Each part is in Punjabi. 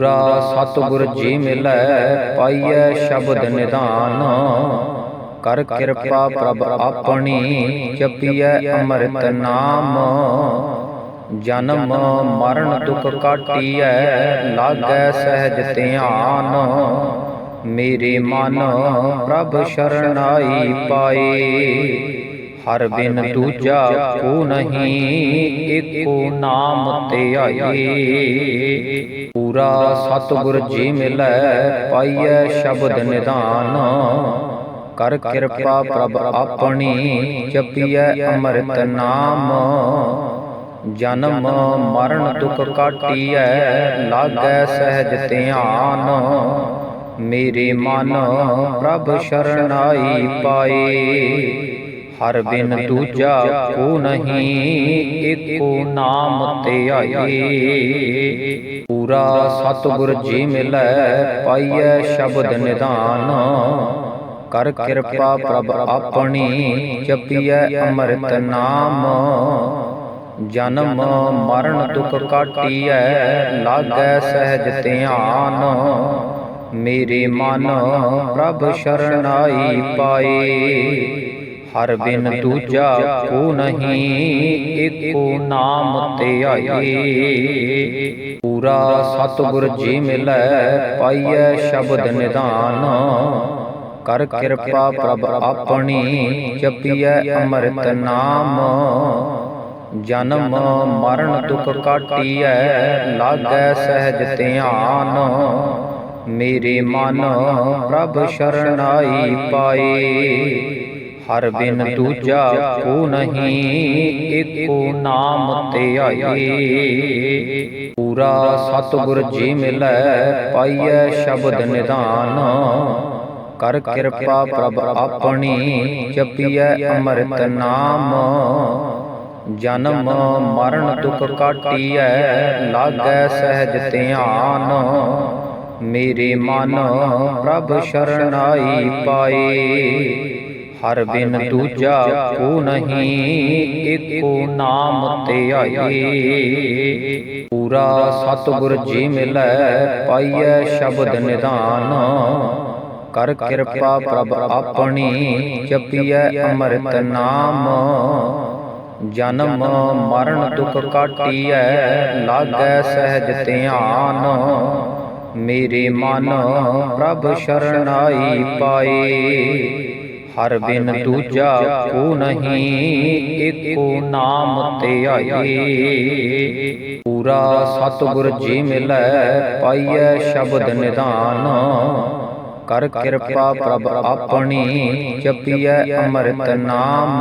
ਪੂਰਾ ਸਤਿਗੁਰ ਜੀ ਮਿਲੈ, ਪਾਈਐ ਸ਼ਬਦ ਨਿਧਾਨ ਕਰ ਕਿਰਪਾ ਪ੍ਰਭ ਆਪਣੀ, ਜਪੀਐ ਅੰਮ੍ਰਿਤ ਨਾਮ। ਜਨਮ ਮਰਨ ਦੁਖ ਕਾਟੀਐ, ਲਾਗੈ ਸਹਿਜ ਧਿਆਨ। ਮੇਰੇ ਮਨ ਪ੍ਰਭ ਸ਼ਰਨਾਈ ਪਾਏ, ਹਰ ਬਿਨ ਦੂਜਾ ਕੋ ਨਹੀਂ ਏਕੋ ਨਾਮ ਤੇ ਆਏ ਪੂਰਾ ਸਤਿਗੁਰ ਜੀ ਮਿਲੈ, ਪਾਈਐ ਸ਼ਬਦ ਨਿਦਾਨ। ਕਰ ਕਿਰਪਾ ਪ੍ਰਭ ਆਪਣੀ, ਜਪੀਐ ਅੰਮ੍ਰਿਤ ਨਾਮ। ਜਨਮ ਮਰਨ ਦੁਖ ਕਾਟੀਐ, ਲਾਗੈ ਸਹਿਜ ਧਿਆਨ। ਮੇਰੇ ਮਨ ਪ੍ਰਭ ਸ਼ਰਨਾਈ ਪਾਏ, ਹਰ ਬਿਨ ਦੂਜਾ ਕੋ ਨਹੀਂ ਏਕੋ ਨਾਮ ਤੇ ਆਏ। ਪੂਰਾ ਸਤਿਗੁਰ ਜੀ ਮਿਲੈ, ਪਾਈਐ ਸ਼ਬਦ ਨਿਧਾਨ ਕਰ ਕਿਰਪਾ ਪ੍ਰਭ ਆਪਣੀ, ਜਪੀਐ ਅੰਮ੍ਰਿਤ ਨਾਮ। ਜਨਮ ਮਰਨ ਦੁਖ ਕਾਟੀਐ, ਲਾਗੈ ਸਹਿਜ ਧਿਆਨ। ਮੇਰੇ ਮਨ ਪ੍ਰਭ ਸ਼ਰਨਾਈ ਪਾਏ, ਹਰ ਬਿਨ ਦੂਜਾ ਕੋ ਨਹੀਂ ਏਕੋ ਨਾਮ ਤੇ ਆਏ ਪੂਰਾ ਸਤਿਗੁਰ ਜੀ ਮਿਲੈ, ਪਾਈਐ ਸ਼ਬਦ ਨਿਦਾਨ ਕਰ ਕਿਰਪਾ ਪ੍ਰਭ ਆਪਣੀ, ਜਪੀਐ ਅੰਮ੍ਰਿਤ ਨਾਮ। ਜਨਮ ਮਰਨ ਦੁਖ ਕਾਟੀਐ, ਲਾਗੈ ਸਹਿਜ ਧਿਆਨ। ਮੇਰੇ ਮਨ ਪ੍ਰਭ ਸ਼ਰਨਾਈ ਪਾਏ, ਹਰ ਬਿਨ ਦੂਜਾ ਕੋ ਨਹੀਂ ਏਕੋ ਨਾਮ ਤੇ ਆਏ। ਪੂਰਾ ਸਤਿਗੁਰ ਜੀ ਮਿਲੈ, ਪਾਈਐ ਸ਼ਬਦ ਨਿਧਾਨ ਕਰ ਕਿਰਪਾ ਪ੍ਰਭ ਆਪਣੀ, ਜਪੀਐ ਅੰਮ੍ਰਿਤ ਨਾਮ। ਜਨਮ ਮਰਨ ਦੁਖ ਕਾਟੀਐ, ਲਾਗੈ ਸਹਿਜ ਧਿਆਨ। ਮੇਰੇ ਮਨ ਪ੍ਰਭ ਸ਼ਰਨਾਈ ਪਾਏ ਹਰ ਬਿਨ ਦੂਜਾ ਕੋ ਨਹੀਂ, ਏਕੋ ਨਾਮ ਤੇ ਆਏ ਪੂਰਾ ਸਤਿਗੁਰ ਜੀ ਮਿਲੈ, ਪਾਈਐ ਸ਼ਬਦ ਨਿਧਾਨ ਕਰ ਕਿਰਪਾ ਪ੍ਰਭ ਆਪਣੀ, ਜਪੀਐ ਅੰਮ੍ਰਿਤ ਨਾਮ। ਜਨਮ ਮਰਨ ਦੁਖ ਕਾਟੀਐ, ਲਾਗੈ ਸਹਿਜ ਧਿਆਨ। ਮੇਰੇ ਮਨ ਪ੍ਰਭ ਸ਼ਰਨਾਈ ਪਾਏ, ਹਰ ਬਿਨ ਦੂਜਾ ਕੋ ਨਹੀਂ ਏਕੋ ਨਾਮ ਤੇ ਆਏ ਪੂਰਾ ਸਤਿਗੁਰ ਜੀ ਮਿਲੈ, ਪਾਈਐ ਸ਼ਬਦ ਨਿਧਾਨ ਕਰ ਕਿਰਪਾ ਪ੍ਰਭ ਆਪਣੀ, ਜਪੀਐ ਅੰਮ੍ਰਿਤ ਨਾਮ।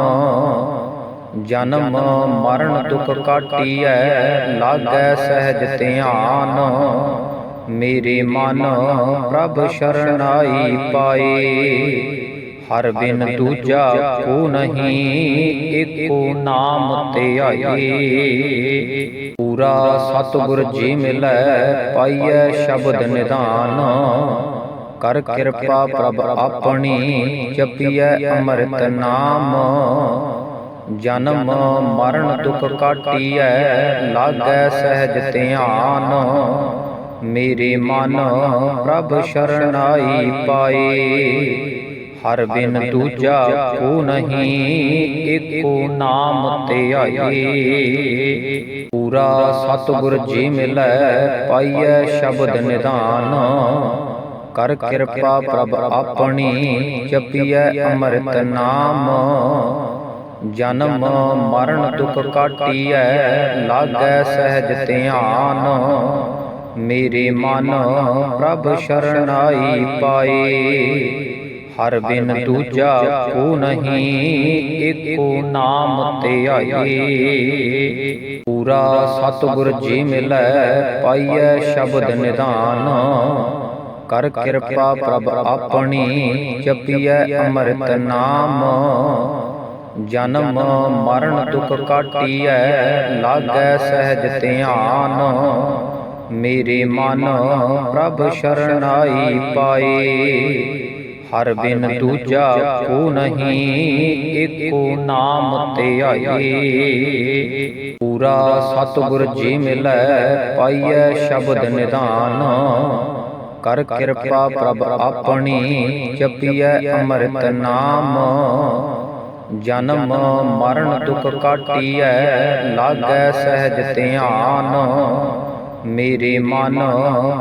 ਜਨਮ ਮਰਨ ਦੁਖ ਕਾਟੀਐ, ਲਾਗੈ ਸਹਿਜ ਧਿਆਨ। ਮੇਰੇ ਮਨ ਪ੍ਰਭ ਸ਼ਰਨਾਈ ਪਾਏ, ਹਰ ਬਿਨ ਦੂਜਾ ਕੋ ਨਹੀਂ ਏਕੋ ਨਾਮ ਤੇ ਆਏ ਪੂਰਾ ਸਤਿਗੁਰ ਜੀ ਮਿਲੈ, ਪਾਈਐ ਸ਼ਬਦ ਨਿਧਾਨ ਕਰ ਕਿਰਪਾ ਪ੍ਰਭ ਆਪਣੀ, ਜਪੀਐ ਅੰਮ੍ਰਿਤ ਨਾਮ। ਜਨਮ ਮਰਨ ਦੁਖ ਕਾਟੀਐ, ਲਾਗੈ ਸਹਿਜ ਧਿਆਨ। ਮੇਰੇ ਮਨ ਪ੍ਰਭ ਸ਼ਰਨਾਈ ਪਾਏ, ਹਰ ਬਿਨ ਦੂਜਾ ਕੋ ਨਹੀਂ ਏਕੋ ਨਾਮ ਤੇ ਆਏ ਪੂਰਾ ਸਤਿਗੁਰ ਜੀ ਮਿਲੈ, ਪਾਈਐ ਸ਼ਬਦ ਨਿਧਾਨ। ਕਰ ਕਿਰਪਾ ਪ੍ਰਭ ਆਪਣੀ, ਜਪੀਐ ਅੰਮ੍ਰਿਤ ਨਾਮ। ਜਨਮ ਮਰਨ ਦੁਖ ਕਾਟੀਐ, ਲਾਗੈ ਸਹਿਜ ਧਿਆਨ। ਮੇਰੇ ਮਨ ਪ੍ਰਭ ਸ਼ਰਨਾਈ ਪਾਏ, ਹਰ ਬਿਨ ਦੂਜਾ ਕੋ ਨਹੀਂ ਏਕੋ ਨਾਮ ਤੇ ਆਏ। ਪੂਰਾ ਸਤਿਗੁਰ ਜੀ ਮਿਲੈ, ਪਾਈਐ ਸ਼ਬਦ ਨਿਧਾਨ। ਕਰ ਕਿਰਪਾ ਪ੍ਰਭ ਆਪਣੀ, ਜਪੀਐ ਅੰਮ੍ਰਿਤ ਨਾਮ। ਜਨਮ ਮਰਨ ਦੁਖ ਕਾਟੀਐ, ਲਾਗੈ ਸਹਿਜ ਧਿਆਨ। ਮੇਰੇ ਮਨ ਪ੍ਰਭ ਸ਼ਰਨਾਈ ਪਾਏ, ਹਰ ਬਿਨ ਦੂਜਾ ਕੋ ਨਹੀਂ, ਏਕੋ ਨਾਮ ਤੇ ਆਏ ਪੂਰਾ ਸਤਿਗੁਰ ਜੀ ਮਿਲੈ, ਪਾਈਐ ਸ਼ਬਦ ਨਿਧਾਨ ਕਰ ਕਿਰਪਾ ਪ੍ਰਭ ਆਪਣੀ, ਜਪੀਐ ਅੰਮ੍ਰਿਤ ਨਾਮ। ਜਨਮ ਮਰਨ ਦੁਖ ਕਾਟੀਐ, ਲਾਗੈ ਸਹਿਜ ਧਿਆਨ। ਮੇਰੇ ਮਨ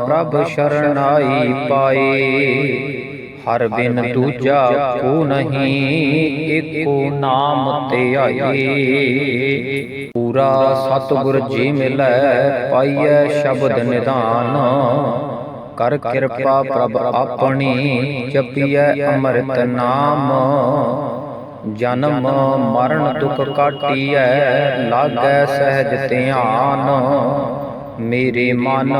ਪ੍ਰਭ ਸ਼ਰਨਾਈ ਪਾਏ। ਹਰ ਬਿਨ ਦੂਜਾ ਕੋ ਨਹੀਂ ਏਕੋ ਨਾਮ ਧਿਆਏ ਪੂਰਾ ਸਤਿਗੁਰ ਜੀ ਮਿਲੈ ਪਾਈਐ ਸ਼ਬਦ ਨਿਧਾਨ ਕਰ ਕਿਰਪਾ ਪ੍ਰਭ ਆਪਣੀ ਜਪੀਐ ਅੰਮ੍ਰਿਤ ਨਾਮ। ਜਨਮ ਮਰਨ ਦੁਖ ਕਾਟੀਐ ਲਾਗੈ ਸਹਿਜ ਧਿਆਨ। ਮੇਰੇ ਮਨ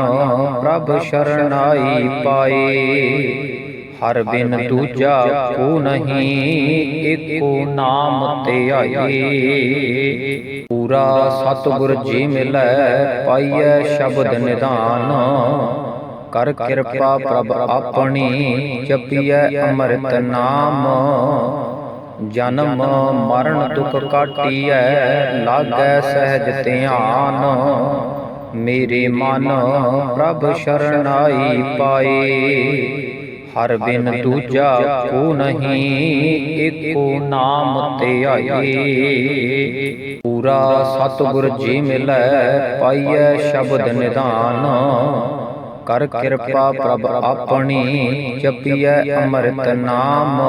ਪ੍ਰਭ ਸ਼ਰਨਾਈ ਪਾਏ। ਹਰ ਬਿਨ ਦੂਜਾ ਕੋ ਨਹੀਂ ਏਕੋ ਨਾਮ ਧਿਆਏ ਪੂਰਾ ਸਤਿਗੁਰ ਜੀ ਮਿਲੈ, ਪਾਈਐ ਸ਼ਬਦ ਨਿਦਾਨ। ਕਰ ਕਿਰਪਾ ਪ੍ਰਭ ਆਪਣੀ, ਜਪੀਐ ਅੰਮ੍ਰਿਤ ਨਾਮ। ਜਨਮ ਮਰਨ ਦੁਖ ਕਾਟੀਐ, ਲਾਗੈ ਸਹਿਜ ਧਿਆਨ। ਮੇਰੇ ਮਨ ਪ੍ਰਭ ਸ਼ਰਨਾਈ ਪਾਏ। ਹਰ ਬਿਨ ਦੂਜਾ ਕੋ ਨਹੀਂ ਏਕੋ ਨਾਮ ਧਿਆਏ ਪੂਰਾ ਸਤਿਗੁਰ ਜੀ ਮਿਲੈ, ਪਾਈਐ ਸ਼ਬਦ ਨਿਦਾਨ। ਕਰ ਕਿਰਪਾ ਪ੍ਰਭ ਆਪਣੀ, ਜਪੀਐ ਅੰਮ੍ਰਿਤ ਨਾਮ।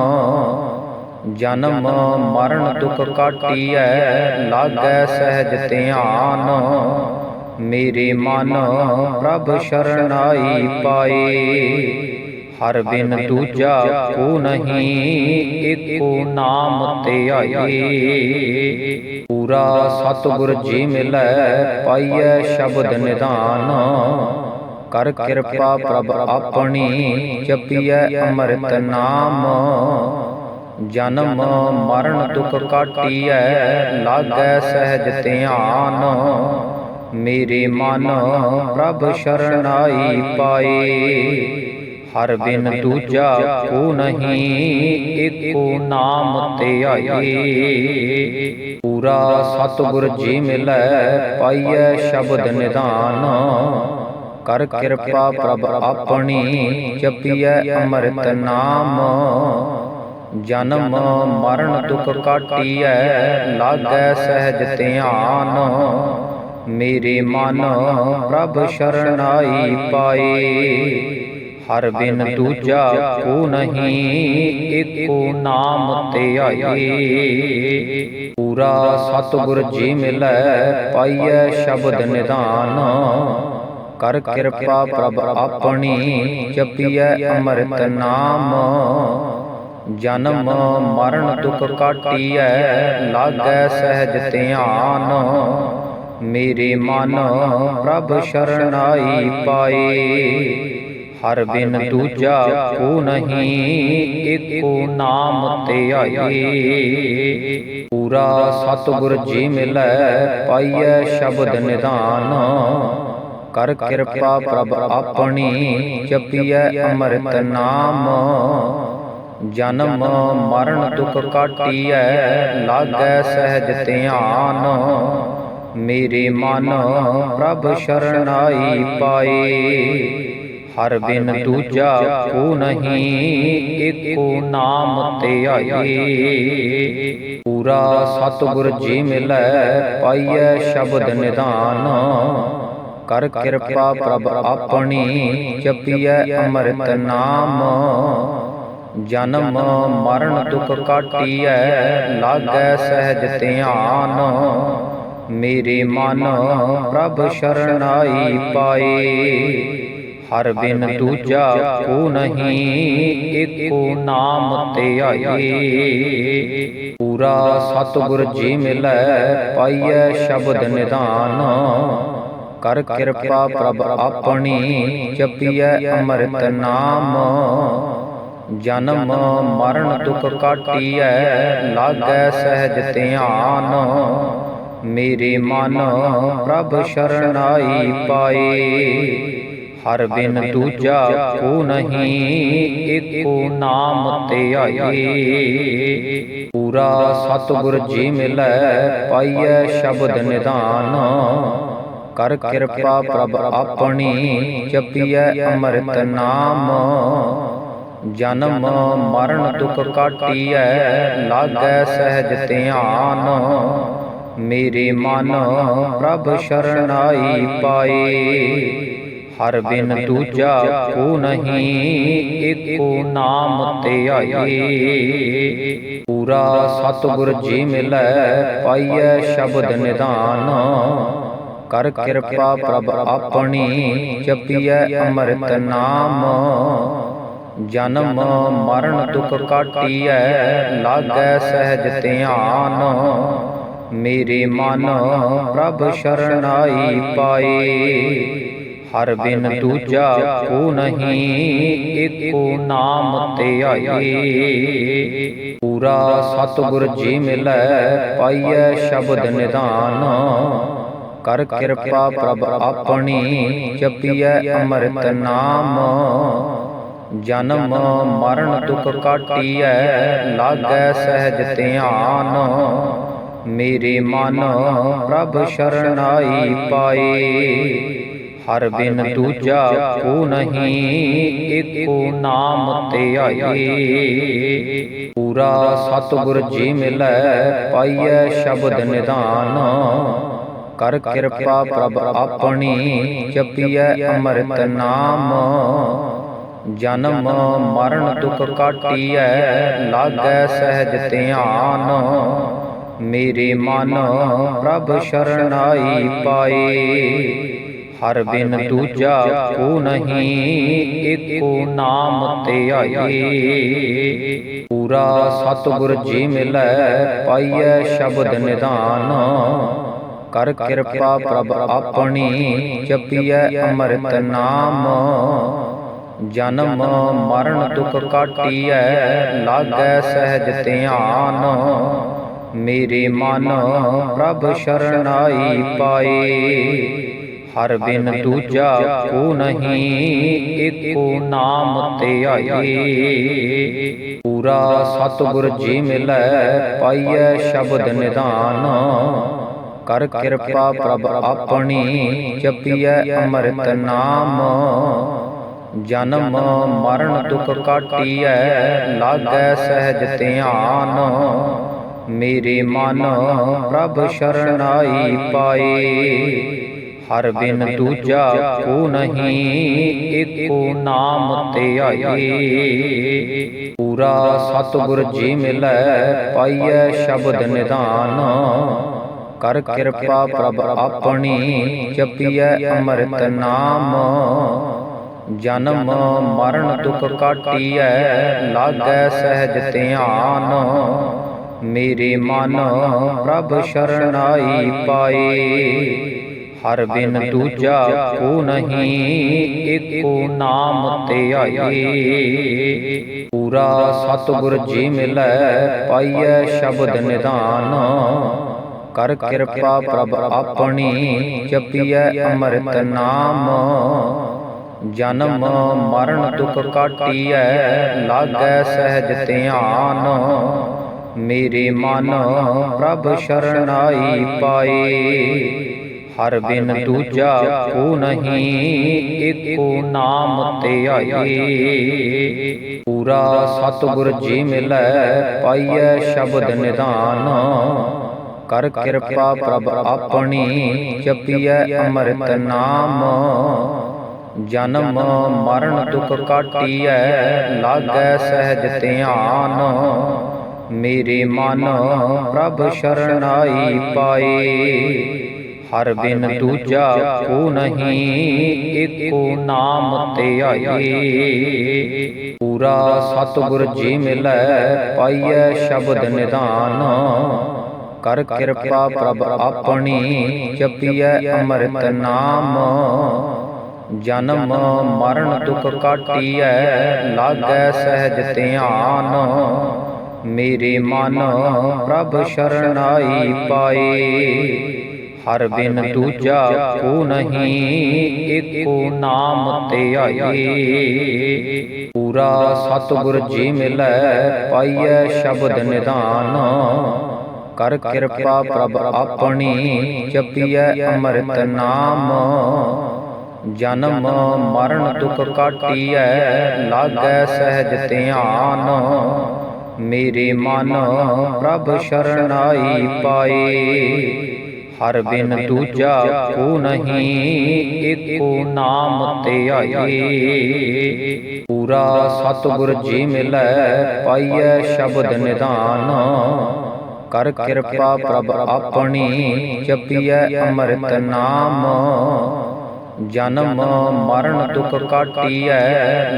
ਜਨਮ ਮਰਨ ਦੁਖ ਕਾਟੀਐ, ਲਾਗੈ ਸਹਿਜ ਧਿਆਨ। ਮੇਰੇ ਮਨ ਪ੍ਰਭ ਸ਼ਰਨਾਈ ਪਾਏ। ਹਰ ਬਿਨ ਦੂਜਾ ਕੋ ਨਹੀਂ ਏਕੋ ਨਾਮ ਧਿਆਏ ਪੂਰਾ ਸਤਿਗੁਰ ਜੀ ਮਿਲੈ, ਪਾਈਐ ਸ਼ਬਦ ਨਿਦਾਨ। ਕਰ ਕਿਰਪਾ ਪ੍ਰਭ ਆਪਣੀ, ਜਪੀਐ ਅੰਮ੍ਰਿਤ ਨਾਮ। ਜਨਮ ਮਰਨ ਦੁਖ ਕਾਟੀਐ, ਲਾਗੈ ਸਹਿਜ ਧਿਆਨ। ਮੇਰੇ ਮਨ ਪ੍ਰਭ ਸ਼ਰਨਾਈ ਪਾਏ। ਹਰ ਬਿਨ ਦੂਜਾ ਕੋ ਨਹੀਂ ਏਕੋ ਨਾਮ ਧਿਆਏ ਪੂਰਾ ਸਤਿਗੁਰ ਜੀ ਮਿਲੈ, ਪਾਈਐ ਸ਼ਬਦ ਨਿਦਾਨ। ਕਰ ਕਿਰਪਾ ਪ੍ਰਭ ਆਪਣੀ, ਜਪੀਐ ਅੰਮ੍ਰਿਤ ਨਾਮ। ਜਨਮ ਮਰਨ ਦੁਖ ਕਾਟੀਐ, ਲਾਗੈ ਸਹਿਜ ਧਿਆਨ। ਮੇਰੇ ਮਨ ਪ੍ਰਭ ਸ਼ਰਨਾਈ ਪਾਏ। ਹਰ ਬਿਨ ਦੂਜਾ ਕੋ ਨਹੀਂ ਏਕੋ ਨਾਮ ਧਿਆਏ ਪੂਰਾ ਸਤਿਗੁਰ ਜੀ ਮਿਲੈ ਪਾਈਐ ਸ਼ਬਦ ਨਿਧਾਨ ਕਰ ਕਿਰਪਾ ਪ੍ਰਭ ਆਪਣੀ ਜਪੀਐ ਅੰਮ੍ਰਿਤ ਨਾਮ। ਜਨਮ ਮਰਨ ਦੁਖ ਕਾਟੀਐ ਲਾਗੈ ਸਹਿਜ ਧਿਆਨ। ਮੇਰੇ ਮਨ ਪ੍ਰਭ ਸ਼ਰਨਾਈ ਪਾਏ। ਹਰ ਬਿਨ ਦੂਜਾ ਕੋ ਨਹੀਂ ਏਕੋ ਨਾਮ ਧਿਆਏ ਪੂਰਾ ਸਤਿਗੁਰ ਜੀ ਮਿਲੈ, ਪਾਈਐ ਸ਼ਬਦ ਨਿਦਾਨ। ਕਰ ਕਿਰਪਾ ਪ੍ਰਭ ਆਪਣੀ, ਜਪੀਐ ਅੰਮ੍ਰਿਤ ਨਾਮ। ਜਨਮ ਮਰਨ ਦੁਖ ਕਾਟੀਐ, ਲਾਗੈ ਸਹਿਜ ਧਿਆਨ। ਮੇਰੇ ਮਨ ਪ੍ਰਭ ਸ਼ਰਨਾਈ ਪਾਏ। ਹਰ ਬਿਨ ਦੂਜਾ ਕੋ ਨਹੀਂ ਏਕੋ ਨਾਮ ਧਿਆਏ ਪੂਰਾ ਸਤਿਗੁਰ ਜੀ ਮਿਲੈ ਪਾਈਐ ਸ਼ਬਦ ਨਿਧਾਨ ਕਰ ਕਿਰਪਾ ਪ੍ਰਭ ਆਪਣੀ ਜਪੀਐ ਅੰਮ੍ਰਿਤ ਨਾਮ। ਜਨਮ ਮਰਨ ਦੁਖ ਕਾਟੀਐ ਲਾਗੈ ਸਹਿਜ ਧਿਆਨ। ਮੇਰੇ ਮਨ ਪ੍ਰਭ ਸ਼ਰਨਾਈ ਪਾਏ। ਹਰ ਬਿਨ ਦੂਜਾ ਕੋ ਨਹੀਂ ਏਕੋ ਨਾਮ ਧਿਆਏ ਪੂਰਾ ਸਤਿਗੁਰ ਜੀ ਮਿਲੈ ਪਾਈਐ ਸ਼ਬਦ ਨਿਧਾਨ। ਕਰ ਕਿਰਪਾ ਪ੍ਰਭ ਆਪਣੀ ਜਪੀਐ ਅੰਮ੍ਰਿਤ ਨਾਮ। ਜਨਮ ਮਰਨ ਦੁਖ ਕਾਟੀਐ ਲਾਗੈ ਸਹਿਜ ਧਿਆਨ। ਮੇਰੇ ਮਨ ਪ੍ਰਭ ਸ਼ਰਨਾਈ ਪਾਏ। ਹਰ ਬਿਨ ਦੂਜਾ ਕੋ ਨਹੀਂ ਏਕੋ ਨਾਮ ਧਿਆਏ ਪੂਰਾ ਸਤਿਗੁਰ ਜੀ ਮਿਲੈ, ਪਾਈਐ ਸ਼ਬਦ ਨਿਦਾਨ। ਕਰ ਕਿਰਪਾ ਪ੍ਰਭ ਆਪਣੀ, ਜਪੀਐ ਅੰਮ੍ਰਿਤ ਨਾਮ। ਜਨਮ ਮਰਨ ਦੁਖ ਕਾਟੀਐ, ਲਾਗੈ ਸਹਿਜ ਧਿਆਨ। ਮੇਰੇ ਮਨ ਪ੍ਰਭ ਸ਼ਰਨਾਈ ਪਾਏ। ਹਰ ਬਿਨ ਦੂਜਾ ਕੋ ਨਹੀਂ ਏਕੋ ਨਾਮ ਧਿਆਏ ਪੂਰਾ ਸਤਿਗੁਰ ਜੀ ਮਿਲੈ ਪਾਈਐ ਸ਼ਬਦ ਨਿਧਾਨ ਕਰ ਕਿਰਪਾ ਪ੍ਰਭ ਆਪਣੀ ਜਪੀਐ ਅੰਮ੍ਰਿਤ ਨਾਮ। ਜਨਮ ਮਰਨ ਦੁਖ ਕਾਟੀਐ ਲਾਗੈ ਸਹਿਜ ਧਿਆਨ। ਮੇਰੇ ਮਨ ਪ੍ਰਭ ਸ਼ਰਨਾਈ ਪਾਏ। ਹਰ ਬਿਨ ਦੂਜਾ ਕੋ ਨਹੀਂ ਏਕੋ ਨਾਮ ਧਿਆਏ ਪੂਰਾ ਸਤਿਗੁਰ ਜੀ ਮਿਲੈ, ਪਾਈਐ ਸ਼ਬਦ ਨਿਦਾਨ। ਕਰ ਕਿਰਪਾ ਪ੍ਰਭ ਆਪਣੀ, ਜਪੀਐ ਅੰਮ੍ਰਿਤ ਨਾਮ। ਜਨਮ ਮਰਨ ਦੁਖ ਕਾਟੀਐ, ਲਾਗੈ ਸਹਿਜ ਧਿਆਨ। ਮੇਰੇ ਮਨ ਪ੍ਰਭ ਸ਼ਰਨਾਈ ਪਾਏ। ਹਰ ਬਿਨ ਦੂਜਾ ਕੋ ਨਹੀਂ ਏਕੋ ਨਾਮ ਧਿਆਏ ਪੂਰਾ ਸਤਿਗੁਰ ਜੀ ਮਿਲੈ, ਪਾਈਐ ਸ਼ਬਦ ਨਿਦਾਨ। ਕਰ ਕਿਰਪਾ ਪ੍ਰਭ ਆਪਣੀ, ਜਪੀਐ ਅੰਮ੍ਰਿਤ ਨਾਮ। ਜਨਮ ਮਰਨ ਦੁਖ ਕਾਟੀਐ, ਲਾਗੈ ਸਹਿਜ ਧਿਆਨ। ਮੇਰੇ ਮਨ ਪ੍ਰਭ ਸ਼ਰਨਾਈ ਪਾਏ। ਹਰ ਬਿਨ ਦੂਜਾ ਕੋ ਨਹੀਂ ਏਕੋ ਨਾਮ ਧਿਆਏ ਪੂਰਾ ਸਤਿਗੁਰ ਜੀ ਮਿਲੈ ਪਾਈਐ ਸ਼ਬਦ ਨਿਧਾਨ ਕਰ ਕਿਰਪਾ ਪ੍ਰਭ ਆਪਣੀ ਜਪੀਐ ਅੰਮ੍ਰਿਤ ਨਾਮ। ਜਨਮ ਮਰਨ ਦੁਖ ਕਾਟੀਐ ਲਾਗੈ ਸਹਿਜ ਧਿਆਨ। ਮੇਰੇ ਮਨ ਪ੍ਰਭ ਸ਼ਰਨਾਈ ਪਾਏ। ਹਰ ਬਿਨ ਦੂਜਾ ਕੋ ਨਹੀਂ ਏਕੋ ਨਾਮ ਧਿਆਏ ਪੂਰਾ ਸਤਿਗੁਰ ਜੀ ਮਿਲੈ, ਪਾਈਐ ਸ਼ਬਦ ਨਿਦਾਨ। ਕਰ ਕਿਰਪਾ ਪ੍ਰਭ ਆਪਣੀ, ਜਪੀਐ ਅੰਮ੍ਰਿਤ ਨਾਮ। ਜਨਮ ਮਰਨ ਦੁਖ ਕਾਟੀਐ, ਲਾਗੈ ਸਹਿਜ ਧਿਆਨ। ਮੇਰੇ ਮਨ ਪ੍ਰਭ ਸ਼ਰਨਾਈ ਪਾਏ। ਹਰ ਬਿਨ ਦੂਜਾ ਕੋ ਨਹੀਂ ਏਕੋ ਨਾਮ ਧਿਆਏ ਪੂਰਾ ਸਤਿਗੁਰ ਜੀ ਮਿਲੈ, ਪਾਈਐ ਸ਼ਬਦ ਨਿਦਾਨ। ਕਰ ਕਿਰਪਾ ਪ੍ਰਭ ਆਪਣੀ, ਜਪੀਐ ਅੰਮ੍ਰਿਤ ਨਾਮ। ਜਨਮ ਮਰਨ ਦੁਖ ਕਾਟੀਐ, ਲਾਗੈ ਸਹਿਜ ਧਿਆਨ। ਮੇਰੇ ਮਨ ਪ੍ਰਭ ਸ਼ਰਨਾਈ ਪਾਏ। ਹਰ ਬਿਨ ਦੂਜਾ ਕੋ ਨਹੀਂ ਏਕੋ ਨਾਮ ਧਿਆਏ ਪੂਰਾ ਸਤਿਗੁਰ ਜੀ ਮਿਲੈ, ਪਾਈਐ ਸ਼ਬਦ ਨਿਦਾਨ। ਕਰ ਕਿਰਪਾ ਪ੍ਰਭ ਆਪਣੀ, ਜਪੀਐ ਅੰਮ੍ਰਿਤ ਨਾਮ। ਜਨਮ ਮਰਨ ਦੁਖ ਕਾਟੀਐ, ਲਾਗੈ ਸਹਿਜ ਧਿਆਨ। ਮੇਰੇ ਮਨ ਪ੍ਰਭ ਸ਼ਰਨਾਈ ਪਾਏ। ਹਰ ਬਿਨ ਦੂਜਾ ਕੋ ਨਹੀਂ ਏਕੋ ਨਾਮ ਧਿਆਏ ਪੂਰਾ ਸਤਿਗੁਰ ਜੀ ਮਿਲੈ ਪਾਈਐ ਸ਼ਬਦ ਨਿਧਾਨ ਕਰ ਕਿਰਪਾ ਪ੍ਰਭ ਆਪਣੀ ਜਪੀਐ ਅੰਮ੍ਰਿਤ ਨਾਮ। ਜਨਮ ਮਰਨ ਦੁਖ ਕਾਟੀਐ ਲਾਗੈ ਸਹਿਜ ਧਿਆਨ। ਮੇਰੇ ਮਨ ਪ੍ਰਭ ਸ਼ਰਨਾਈ ਪਾਏ। ਹਰ ਬਿਨ ਦੂਜਾ ਕੋ ਨਹੀਂ ਏਕੋ ਨਾਮ ਧਿਆਏ ਪੂਰਾ ਸਤਿਗੁਰ ਜੀ ਮਿਲੈ, ਪਾਈਐ ਸ਼ਬਦ ਨਿਦਾਨ। ਕਰ ਕਿਰਪਾ ਪ੍ਰਭ ਆਪਣੀ, ਜਪੀਐ ਅੰਮ੍ਰਿਤ ਨਾਮ। ਜਨਮ ਮਰਨ ਦੁਖ ਕਾਟੀਐ, ਲਾਗੈ ਸਹਿਜ ਧਿਆਨ। ਮੇਰੇ ਮਨ ਪ੍ਰਭ ਸ਼ਰਨਾਈ ਪਾਏ। ਹਰ ਬਿਨ ਦੂਜਾ ਕੋ ਨਹੀਂ ਏਕੋ ਨਾਮ ਤੇ ਆਈ ਪੂਰਾ ਸਤਿਗੁਰ ਜੀ ਮਿਲੈ, ਪਾਈਐ ਸ਼ਬਦ ਨਿਦਾਨ। ਕਰ ਕਿਰਪਾ ਪ੍ਰਭ ਆਪਣੀ, ਜਪੀਐ ਅੰਮ੍ਰਿਤ ਨਾਮ। ਜਨਮ ਮਰਨ ਦੁਖ ਕਾਟੀਐ, ਲਾਗੈ ਸਹਿਜ ਧਿਆਨ। ਮੇਰੇ ਮਨ ਪ੍ਰਭ ਸ਼ਰਨਾਈ ਪਾਏ। ਹਰ ਬਿਨ ਦੂਜਾ ਕੋ ਨਹੀਂ ਏਕੋ ਨਾਮ ਤੇ ਆਈ ਪੂਰਾ ਸਤਿਗੁਰ ਜੀ ਮਿਲੈ, ਪਾਈਐ ਸ਼ਬਦ ਨਿਦਾਨ। ਕਰ ਕਿਰਪਾ ਪ੍ਰਭ ਆਪਣੀ, ਜਪੀਐ ਅੰਮ੍ਰਿਤ ਨਾਮ। ਜਨਮ ਮਰਨ ਦੁਖ ਕਾਟੀਐ,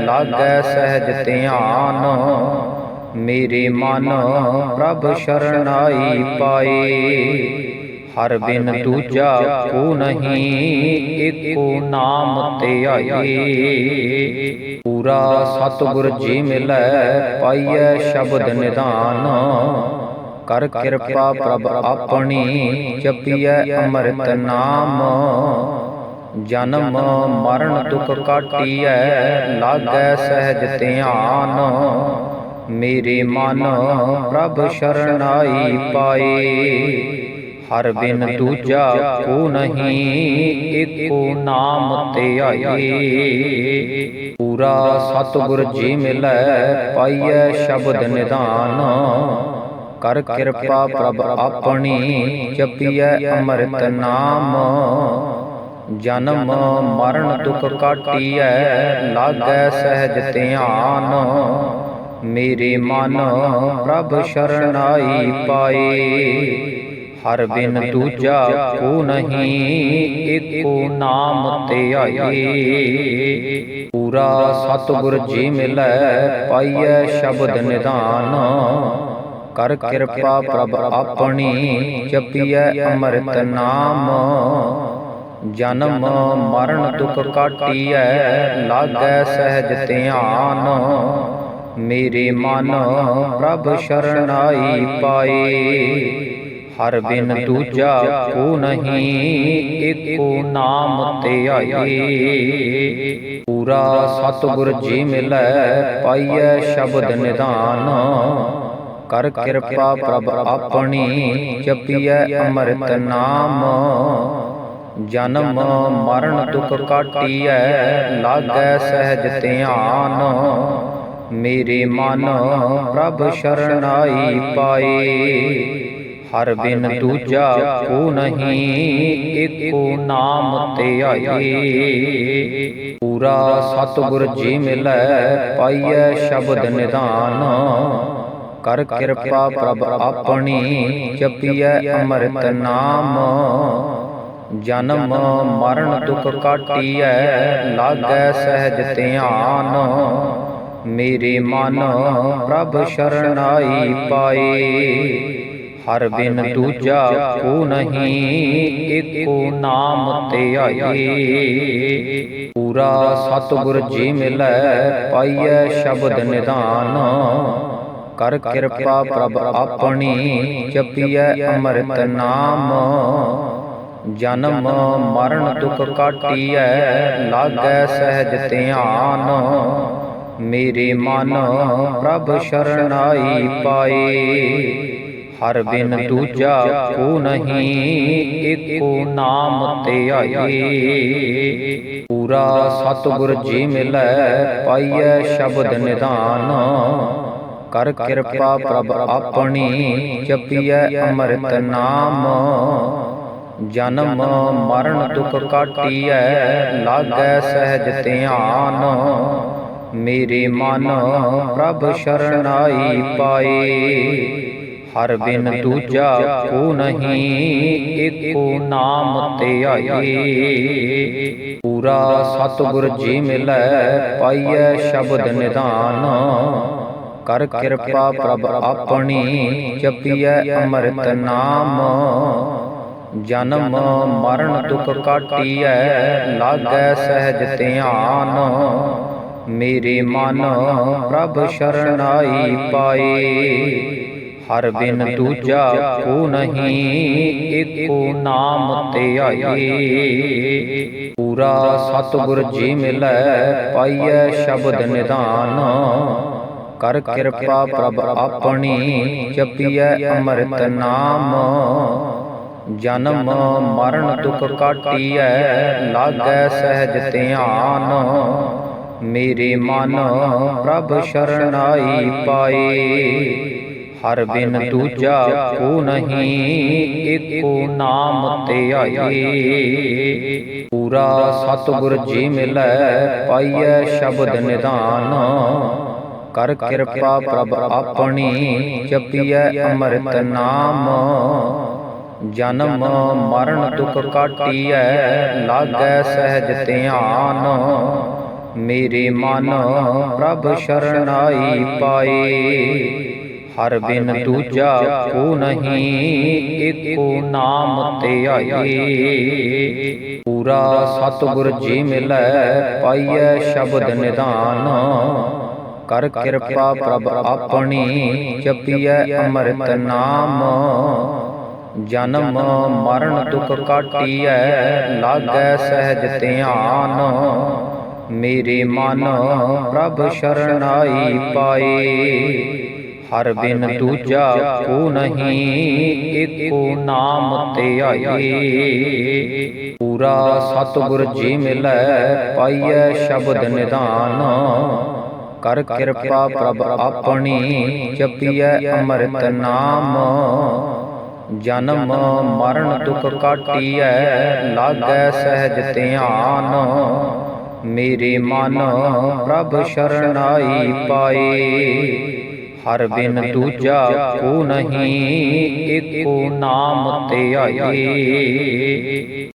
ਲਾਗੈ ਸਹਿਜ ਧਿਆਨ। ਮੇਰੇ ਮਨ ਪ੍ਰਭ ਸ਼ਰਨਾਈ ਪਾਏ। ਹਰ ਬਿਨ ਦੂਜਾ ਕੋ ਨਹੀਂ ਏਕੋ ਨਾਮ ਤੇ ਆਈ ਪੂਰਾ ਸਤਿਗੁਰ ਜੀ ਮਿਲੈ, ਪਾਈਐ ਸ਼ਬਦ ਨਿਦਾਨ। ਕਰ ਕਿਰਪਾ ਪ੍ਰਭ ਆਪਣੀ, ਜਪੀਐ ਅੰਮ੍ਰਿਤ ਨਾਮ। ਜਨਮ ਮਰਨ ਦੁਖ ਕਾਟੀਐ, ਲਾਗੈ ਸਹਿਜ ਧਿਆਨ। ਮੇਰੇ ਮਨ ਪ੍ਰਭ ਸ਼ਰਨਾਈ ਪਾਏ। ਹਰ ਬਿਨ ਦੂਜਾ ਕੋ ਨਹੀਂ ਏਕੋ ਨਾਮ ਤੇ ਆਈ ਪੂਰਾ ਸਤਿਗੁਰ ਜੀ ਮਿਲੈ ਪਾਈਐ ਸ਼ਬਦ ਨਿਧਾਨ। ਕਰ ਕਿਰਪਾ ਪ੍ਰਭ ਆਪਣੀ ਜਪੀਐ ਅੰਮ੍ਰਿਤ ਨਾਮ। ਜਨਮ ਮਰਨ ਦੁਖ ਕਾਟੀਐ ਲਾਗੈ ਸਹਿਜ ਧਿਆਨ। ਮੇਰੇ ਮਨ ਪ੍ਰਭ ਸ਼ਰਨਾਈ ਪਾਏ। ਹਰ ਬਿਨ ਦੂਜਾ ਕੋ ਨਹੀਂ ਏਕੋ ਨਾਮ ਤੇ ਆਈ ਪੂਰਾ ਸਤਿਗੁਰ ਜੀ ਮਿਲੈ, ਪਾਈਐ ਸ਼ਬਦ ਨਿਦਾਨ। ਕਰ ਕਿਰਪਾ ਪ੍ਰਭ ਆਪਣੀ, ਜਪੀਐ ਅੰਮ੍ਰਿਤ ਨਾਮ। ਜਨਮ ਮਰਨ ਦੁਖ ਕਾਟੀਐ, ਲਾਗੈ ਸਹਿਜ ਧਿਆਨ। ਮੇਰੇ ਮਨ ਪ੍ਰਭ ਸ਼ਰਨਾਈ ਪਾਏ। ਹਰ ਬਿਨ ਦੂਜਾ ਕੋ ਨਹੀਂ ਏਕੋ ਨਾਮ ਤੇ ਆਈ ਪੂਰਾ ਸਤਿਗੁਰ ਜੀ ਮਿਲੈ, ਪਾਈਐ ਸ਼ਬਦ ਨਿਦਾਨ। ਕਰ ਕਿਰਪਾ ਪ੍ਰਭ ਆਪਣੀ, ਜਪੀਐ ਅੰਮ੍ਰਿਤ ਨਾਮ। ਜਨਮ ਮਰਨ ਦੁਖ ਕਾਟੀਐ, ਲਾਗੈ ਸਹਿਜ ਧਿਆਨ। ਮੇਰੇ ਮਨ ਪ੍ਰਭ ਸ਼ਰਨਾਈ ਪਾਏ। ਹਰ ਬਿਨ ਦੂਜਾ ਕੋ ਨਹੀਂ ਏਕੋ ਨਾਮ ਤੇ ਆਈ ਪੂਰਾ ਸਤਿਗੁਰ ਜੀ ਮਿਲੈ, ਪਾਈਐ ਸ਼ਬਦ ਨਿਦਾਨ। ਕਰ ਕਿਰਪਾ ਪ੍ਰਭ ਆਪਣੀ, ਜਪੀਐ ਅੰਮ੍ਰਿਤ ਨਾਮ। ਜਨਮ ਮਰਨ ਦੁਖ ਕਾਟੀਐ, ਲਾਗੈ ਸਹਿਜ ਧਿਆਨ। ਮੇਰੇ ਮਨ ਪ੍ਰਭ ਸ਼ਰਨਾਈ ਪਾਏ। ਹਰ ਬਿਨ ਦੂਜਾ ਕੋ ਨਹੀਂ ਏਕੋ ਨਾਮ ਤੇ ਆਈ ਪੂਰਾ ਸਤਿਗੁਰ ਜੀ ਮਿਲੈ ਪਾਈਐ ਸ਼ਬਦ ਨਿਧਾਨ ਕਰ ਕਿਰਪਾ ਪ੍ਰਭ ਆਪਣੀ ਜਪੀਐ ਅੰਮ੍ਰਿਤ ਨਾਮ। ਜਨਮ ਮਰਨ ਦੁਖ ਕਾਟੀਐ ਲਾਗੈ ਸਹਿਜ ਧਿਆਨ। ਮੇਰੇ ਮਨ ਪ੍ਰਭ ਸ਼ਰਨਾਈ ਪਾਏ। ਹਰ ਬਿਨ ਦੂਜਾ ਕੋ ਨਹੀਂ ਏਕੋ ਨਾਮ ਤੇ ਪੂਰਾ ਸਤਿਗੁਰ ਜੀ ਮਿਲੈ ਪਾਈਐ ਸ਼ਬਦ ਨਿਧਾਨ ਕਰ ਕਿਰਪਾ ਪ੍ਰਭ ਆਪਣੀ ਜਪੀਐ ਅੰਮ੍ਰਿਤ ਨਾਮ। ਜਨਮ ਮਰਨ ਦੁਖ ਕਾਟੀਐ ਲਾਗੈ ਸਹਿਜ ਧਿਆਨ। ਮੇਰੇ ਮਨ ਪ੍ਰਭ ਸ਼ਰਨਾਈ ਪਾਏ। ਹਰ ਬਿਨ ਦੂਜਾ ਕੋ ਨਹੀਂ ਏਕੋ ਨਾਮ ਤੇ ਆਈ ਪੂਰਾ ਸਤਿਗੁਰ ਜੀ ਮਿਲੈ, ਪਾਈਐ ਸ਼ਬਦ ਨਿਦਾਨ। ਕਰ ਕਿਰਪਾ ਪ੍ਰਭ ਆਪਣੀ, ਜਪੀਐ ਅੰਮ੍ਰਿਤ ਨਾਮ। ਜਨਮ ਮਰਨ ਦੁਖ ਕਾਟੀਐ, ਲਾਗੈ ਸਹਿਜ ਧਿਆਨ। ਮੇਰੇ ਮਨ ਪ੍ਰਭ ਸ਼ਰਨਾਈ ਪਾਏ। ਹਰ ਬਿਨ ਦੂਜਾ ਕੋ ਨਹੀਂ ਏਕੋ ਨਾਮ ਧਿਆਏ ਪੂਰਾ ਸਤਿਗੁਰ ਜੀ ਮਿਲੈ, ਪਾਈਐ ਸ਼ਬਦ ਨਿਦਾਨ। ਕਰ ਕਿਰਪਾ ਪ੍ਰਭ ਆਪਣੀ, ਜਪੀਐ ਅੰਮ੍ਰਿਤ ਨਾਮ। ਜਨਮ ਮਰਨ ਦੁਖ ਕਾਟੀਐ, ਲਾਗੈ ਸਹਿਜ ਧਿਆਨ। ਮੇਰੇ ਮਨ ਪ੍ਰਭ ਸ਼ਰਨਾਈ ਪਾਏ। ਹਰ ਬਿਨ ਦੂਜਾ ਕੋ ਨਹੀਂ ਏਕੋ ਨਾਮ ਧਿਆਏ ਪੂਰਾ ਸਤਿਗੁਰ ਜੀ ਮਿਲੈ, ਪਾਈਐ ਸ਼ਬਦ ਨਿਦਾਨ। ਕਰ ਕਿਰਪਾ ਪ੍ਰਭ ਆਪਣੀ, ਜਪੀਐ ਅੰਮ੍ਰਿਤ ਨਾਮ। ਜਨਮ ਮਰਨ ਦੁਖ ਕਾਟੀਐ, ਲਾਗੈ ਸਹਿਜ ਧਿਆਨ। ਮੇਰੇ ਮਨ ਪ੍ਰਭ ਸ਼ਰਨਾਈ ਪਾਏ। ਹਰ ਬਿਨ ਦੂਜਾ ਕੋ ਨਹੀਂ ਏਕੋ ਨਾਮ ਧਿਆਏ ਪੂਰਾ ਸਤਿਗੁਰ ਜੀ ਮਿਲੈ, ਪਾਈਐ ਸ਼ਬਦ ਨਿਦਾਨ। ਕਰ ਕਿਰਪਾ ਪ੍ਰਭ ਆਪਣੀ, ਜਪੀਐ ਅੰਮ੍ਰਿਤ ਨਾਮ। ਜਨਮ ਮਰਨ ਦੁਖ ਕਾਟੀਐ, ਲਾਗੈ ਸਹਿਜ ਧਿਆਨ। ਮੇਰੇ ਮਨ ਪ੍ਰਭ ਸ਼ਰਨਾਈ ਪਾਏ। ਹਰ ਬਿਨ ਦੂਜਾ ਕੋ ਨਹੀਂ ਏਕੋ ਨਾਮ ਧਿਆਏ ਪੂਰਾ ਸਤਿਗੁਰ ਜੀ ਮਿਲੈ ਪਾਈਐ ਸ਼ਬਦ ਨਿਧਾਨ ਕਰ ਕਿਰਪਾ ਪ੍ਰਭ ਆਪਣੀ ਜਪੀਐ ਅੰਮ੍ਰਿਤ ਨਾਮ। ਜਨਮ ਮਰਨ ਦੁਖ ਕਾਟੀਐ ਲਾਗੈ ਸਹਿਜ ਧਿਆਨ। ਮੇਰੇ ਮਨ ਪ੍ਰਭ ਸ਼ਰਨਾਈ ਪਾਏ। ਹਰ ਬਿਨ ਦੂਜਾ ਕੋ ਨਹੀਂ ਏਕੋ ਨਾਮ ਧਿਆਏ